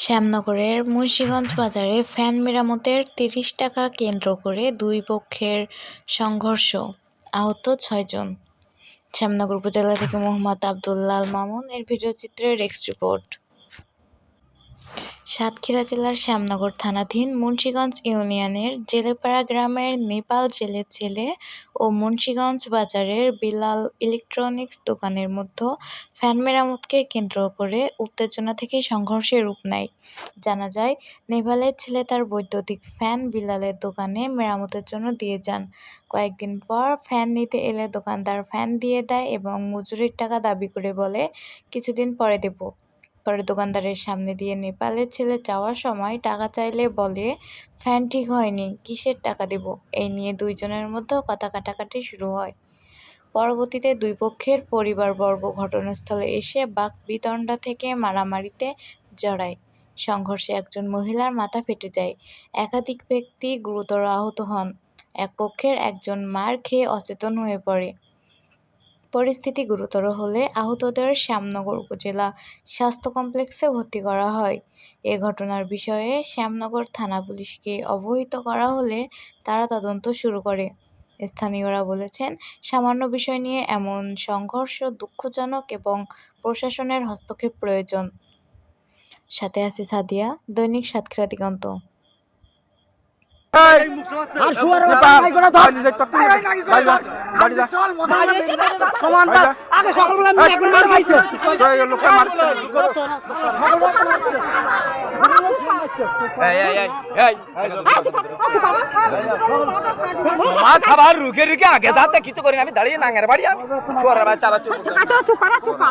শ্যামনগরের মুন্সীগঞ্জ বাজারে ফ্যান মেরামতের তিরিশ টাকা কেন্দ্র করে দুই পক্ষের সংঘর্ষ, আহত ছয়জন শ্যামনগর উপজেলা থেকে মোহাম্মদ আবদুল্লাল মামুন, এর ভিডিও চিত্রের রেক্স রিপোর্ট সাতক্ষীরা জেলার শ্যামনগর থানাধীন মুন্সীগঞ্জ ইউনিয়নের জেলেপাড়া গ্রামের নেপাল জেলের ছেলে ও মুন্সীগঞ্জ বাজারের বিলাল ইলেকট্রনিক্স দোকানের মধ্যে ফ্যান মেরামতকে কেন্দ্র করে উত্তেজনা থেকে সংঘর্ষে রূপ নেয়। জানা যায়, নেপালের ছেলে তার বৈদ্যুতিক ফ্যান বিলালের দোকানে মেরামতের জন্য দিয়ে যান। কয়েকদিন পর ফ্যান নিতে এলে দোকানদার ফ্যান দিয়ে দেয় এবং মজুরির টাকা দাবি করে বলে, কিছুদিন পরে দেব। পরে দোকানদারের সামনে দিয়ে নেপালের ছেলে যাওয়ার সময় টাকা চাইলে বলে, ফ্যান ঠিক হয়নি, কিসের টাকা দেব? এই নিয়ে দুইজনের মধ্যে কথা কাটাকাটি শুরু হয়। পরবর্তীতে দুই পক্ষের পরিবারবর্গ ঘটনাস্থলে এসে বাক বিতণ্ডা থেকে মারামারিতে জড়ায়। সংঘর্ষে একজন মহিলার মাথা ফেটে যায়। একাধিক ব্যক্তি গুরুতর আহত হন। এক পক্ষের একজন মার খেয়ে অচেতন হয়ে পড়ে। পরিস্থিতি গুরুতর হলে আহতদের শ্যামনগর উপজেলা স্বাস্থ্য কমপ্লেক্সে ভর্তি করা হয়। এ ঘটনার বিষয়ে শ্যামনগর থানা পুলিশকে অবহিত করা হলে তারা তদন্ত শুরু করে। স্থানীয়রা বলেছেন, সামান্য বিষয় নিয়ে এমন সংঘর্ষ দুঃখজনক এবং প্রশাসনের হস্তক্ষেপ প্রয়োজন। সাথে আছে সাদিয়া, দৈনিক সাতক্ষীরা দিগন্ত। আর বাড়ি যা সমানটা আগে যাতে কিছু করি আমি দাঁড়িয়ে নাঙের বাড়ি চুকা চুকা চুকা